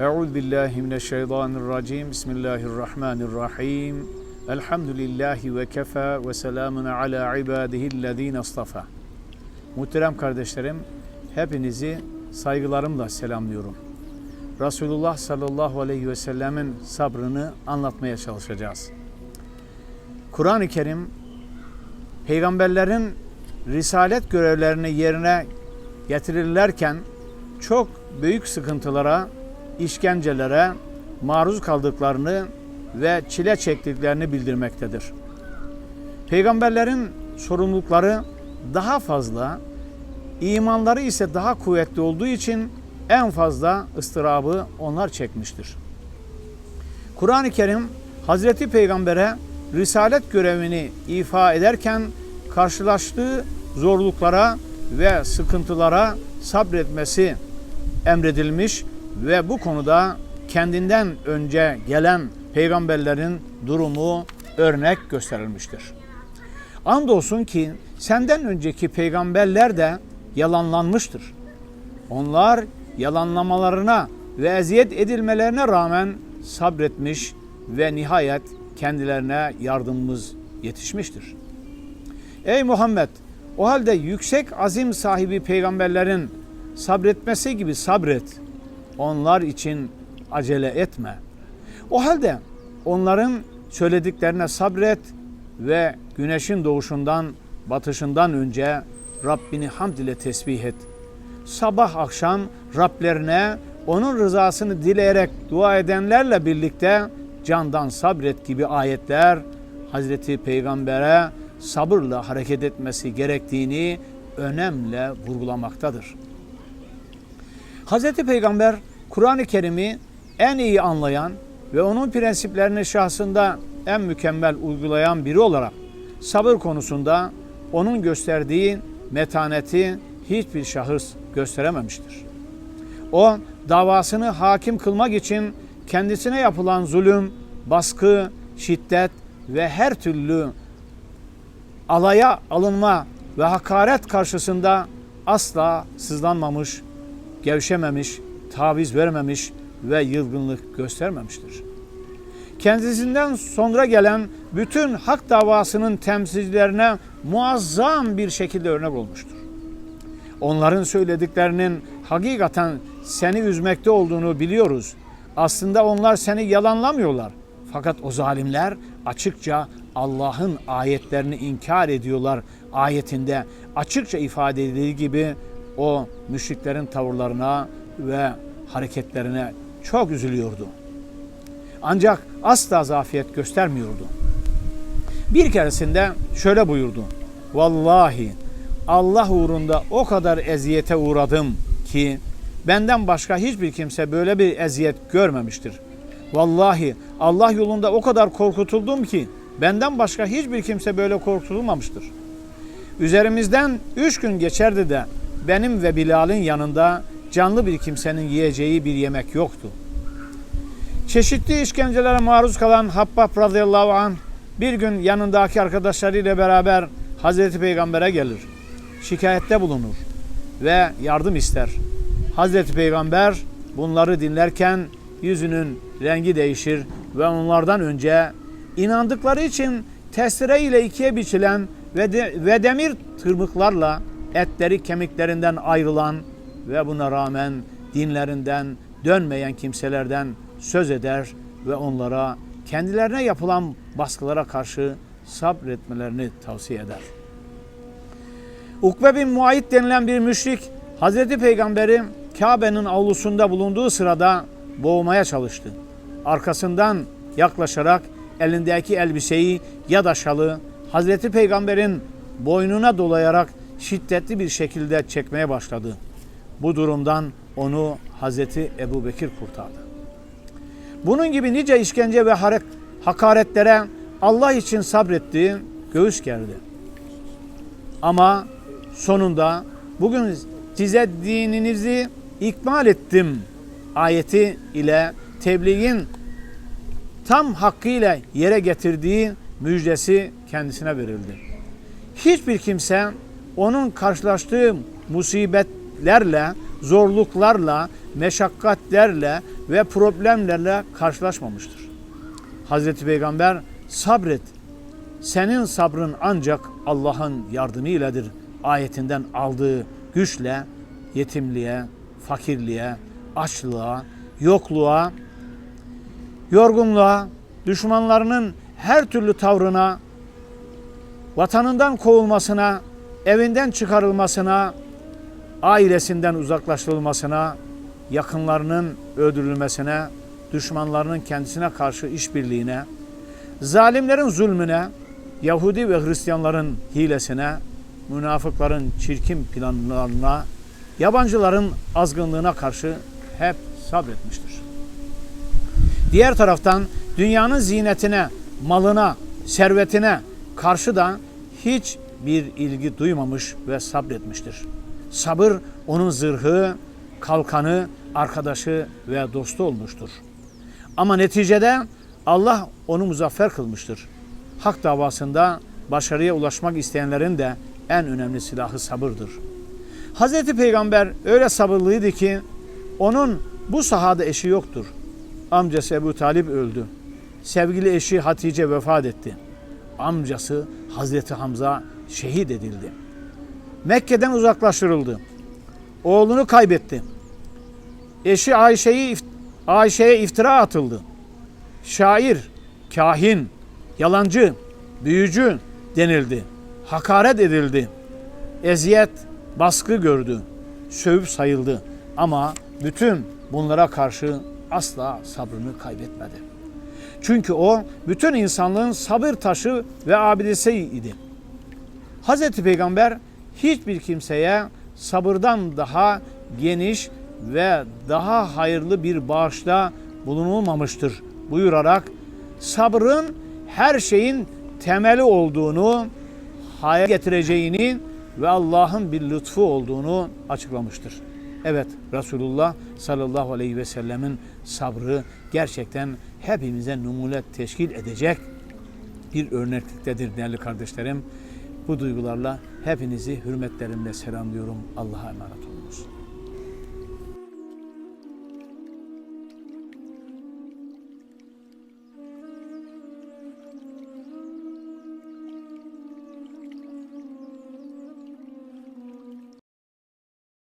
Euzu billahi mineşşeytanirracim. Bismillahirrahmanirrahim. Elhamdülillahi ve kefa ve selamun ala ibadihillezine istafa. Muhterem kardeşlerim, hepinizi saygılarımla selamlıyorum. Resulullah sallallahu aleyhi ve sellemin sabrını anlatmaya çalışacağız. Kur'an-ı Kerim peygamberlerin risalet görevlerini yerine getirirlerken çok büyük sıkıntılara, işkencelere maruz kaldıklarını ve çile çektiklerini bildirmektedir. Peygamberlerin sorumlulukları daha fazla, imanları ise daha kuvvetli olduğu için en fazla ıstırabı onlar çekmiştir. Kur'an-ı Kerim Hazreti Peygamber'e risalet görevini ifa ederken karşılaştığı zorluklara ve sıkıntılara sabretmesi emredilmiş ve bu konuda kendinden önce gelen peygamberlerin durumu örnek gösterilmiştir. Andolsun ki senden önceki peygamberler de yalanlanmıştır. Onlar yalanlamalarına ve eziyet edilmelerine rağmen sabretmiş ve nihayet kendilerine yardımımız yetişmiştir. Ey Muhammed! O halde yüksek azim sahibi peygamberlerin sabretmesi gibi sabret. Onlar için acele etme. O halde onların söylediklerine sabret ve güneşin doğuşundan batışından önce Rabbini hamd ile tesbih et. Sabah akşam Rablerine onun rızasını dileyerek dua edenlerle birlikte candan sabret gibi ayetler Hazreti Peygamber'e sabırla hareket etmesi gerektiğini önemle vurgulamaktadır. Hazreti Peygamber Kur'an-ı Kerim'i en iyi anlayan ve onun prensiplerini şahsında en mükemmel uygulayan biri olarak sabır konusunda onun gösterdiği metaneti hiçbir şahıs gösterememiştir. O davasını hakim kılmak için kendisine yapılan zulüm, baskı, şiddet ve her türlü alaya alınma ve hakaret karşısında asla sızlanmamış, gevşememiş, taviz vermemiş ve yılgınlık göstermemiştir. Kendisinden sonra gelen bütün hak davasının temsilcilerine muazzam bir şekilde örnek olmuştur. Onların söylediklerinin hakikaten seni üzmekte olduğunu biliyoruz. Aslında onlar seni yalanlamıyorlar. Fakat o zalimler açıkça Allah'ın ayetlerini inkar ediyorlar. Ayetinde açıkça ifade edildiği gibi o müşriklerin tavırlarına ve hareketlerine çok üzülüyordu. Ancak asla zafiyet göstermiyordu. Bir keresinde şöyle buyurdu. Vallahi Allah uğrunda o kadar eziyete uğradım ki benden başka hiçbir kimse böyle bir eziyet görmemiştir. Vallahi Allah yolunda o kadar korkutuldum ki benden başka hiçbir kimse böyle korkutulmamıştır. Üzerimizden üç gün geçerdi de benim ve Bilal'in yanında canlı bir kimsenin yiyeceği bir yemek yoktu. Çeşitli işkencelere maruz kalan Habbab radıyallahu anh bir gün yanındaki arkadaşlarıyla beraber Hazreti Peygamber'e gelir. Şikayette bulunur ve yardım ister. Hazreti Peygamber bunları dinlerken yüzünün rengi değişir ve onlardan önce inandıkları için testere ile ikiye biçilen ve, de, ve demir tırmıklarla etleri kemiklerinden ayrılan ve buna rağmen dinlerinden dönmeyen kimselerden söz eder ve onlara kendilerine yapılan baskılara karşı sabretmelerini tavsiye eder. Ukbe bin Muayit denilen bir müşrik Hazreti Peygamber'i Kabe'nin avlusunda bulunduğu sırada boğmaya çalıştı. Arkasından yaklaşarak elindeki elbiseyi ya da şalı Hazreti Peygamber'in boynuna dolayarak şiddetli bir şekilde çekmeye başladı. Bu durumdan onu Hazreti Ebu Bekir kurtardı. Bunun gibi nice işkence ve hakaretlere Allah için sabretti, göğüs gerdi. Ama sonunda bugün size dininizi ikmal ettim ayeti ile tebliğin tam hakkıyla yere getirdiği müjdesi kendisine verildi. Hiçbir kimse onun karşılaştığı musibetlerle, zorluklarla, meşakkatlerle ve problemlerle karşılaşmamıştır. Hazreti Peygamber sabret. Senin sabrın ancak Allah'ın yardımı iledir ayetinden aldığı güçle yetimliğe, fakirliğe, açlığa, yokluğa, yorgunluğa, düşmanlarının her türlü tavrına, vatanından kovulmasına, evinden çıkarılmasına, ailesinden uzaklaştırılmasına, yakınlarının öldürülmesine, düşmanlarının kendisine karşı işbirliğine, zalimlerin zulmüne, Yahudi ve Hristiyanların hilesine, münafıkların çirkin planlarına, yabancıların azgınlığına karşı hep sabretmiştir. Diğer taraftan dünyanın zinetine, malına, servetine karşı da hiç bir ilgi duymamış ve sabretmiştir. Sabır onun zırhı, kalkanı, arkadaşı ve dostu olmuştur. Ama neticede Allah onu muzaffer kılmıştır. Hak davasında başarıya ulaşmak isteyenlerin de en önemli silahı sabırdır. Hazreti Peygamber öyle sabırlıydı ki onun bu sahada eşi yoktur. Amcası Ebu Talip öldü. Sevgili eşi Hatice vefat etti. Amcası Hazreti Hamza şehit edildi. Mekke'den uzaklaştırıldı. Oğlunu kaybetti. Eşi Ayşe'yi Ayşe'ye iftira atıldı. Şair, kahin, yalancı, büyücü denildi. Hakaret edildi. Eziyet, baskı gördü. Sövüp sayıldı. Ama bütün bunlara karşı asla sabrını kaybetmedi. Çünkü o bütün insanlığın sabır taşı ve abidesiydi. Hazreti Peygamber hiçbir kimseye sabırdan daha geniş ve daha hayırlı bir bağışta bulunulmamıştır buyurarak sabrın her şeyin temeli olduğunu, hayal getireceğini ve Allah'ın bir lütfu olduğunu açıklamıştır. Evet Resulullah sallallahu aleyhi ve sellemin sabrı gerçekten hepimize numune teşkil edecek bir örnekliktedir değerli kardeşlerim. Bu duygularla hepinizi hürmetlerimle selamlıyorum. Allah'a emanet olunuz.